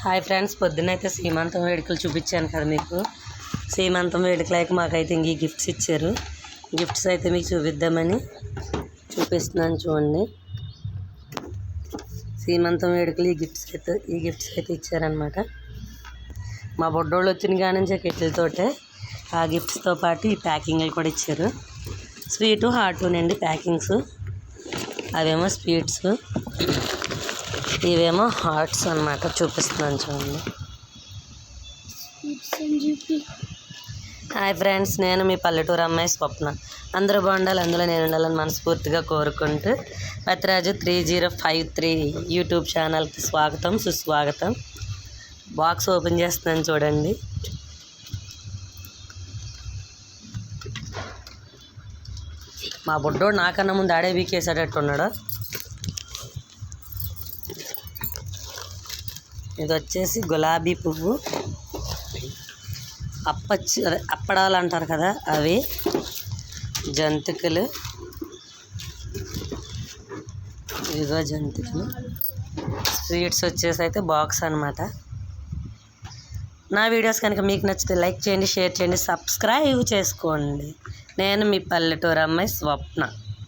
Hi friends పొద్దున్నైతే సీమంతం వేడుకలు చూపించాను కదా మీకు. సీమంతం వేడుకలకి మాకైతే ఇంక ఈ గిఫ్ట్స్ ఇచ్చారు. గిఫ్ట్స్ అయితే మీకు చూపిద్దామని చూపిస్తున్నాను చూడండి. సీమంతం వేడుకలు ఈ గిఫ్ట్స్ అయితే ఈ గిఫ్ట్స్ అయితే ఇచ్చారనమాట మా బొడ్డోళ్ళు వచ్చిన కానీ నుంచి ఆ గిఫ్ట్స్తో పాటు ఈ ప్యాకింగ్లు కూడా ఇచ్చారు. స్వీటు హార్టునండి ప్యాకింగ్స్. అవేమో స్వీట్స్. ఇవేమో హార్ట్స్ అన్నమాట చూపిస్తున్నాను చూడండి. హాయ్ ఫ్రెండ్స్ నేను మీ పల్లెటూరు అమ్మాయి స్వప్న. అందరూ బాగుండాలి అందులో నేను ఉండాలని మనస్ఫూర్తిగా కోరుకుంటూ Pathiraju three zero five three YouTube ఛానల్కి స్వాగతం సుస్వాగతం. బాక్స్ ఓపెన్ చేస్తున్నాను చూడండి. మా బుడ్డోడు నాకన్నా ముందు ఆడే వీకేసాడట్టున్నాడు ఇది వచ్చేసి గులాబీ పువ్వు. అప్పచ్చి అదే అప్పడాలు అంటారు కదా అవి. జంతికలు. ఇదిగో జంతికలు. స్వీట్స్ వచ్చేసి అయితే బాక్స్ అనమాట నా వీడియోస్ కనుక మీకు నచ్చితే లైక్ చేయండి షేర్ చేయండి సబ్స్క్రైబ్ చేసుకోండి. నేను మీ పల్లెటూరు అమ్మాయి స్వప్న.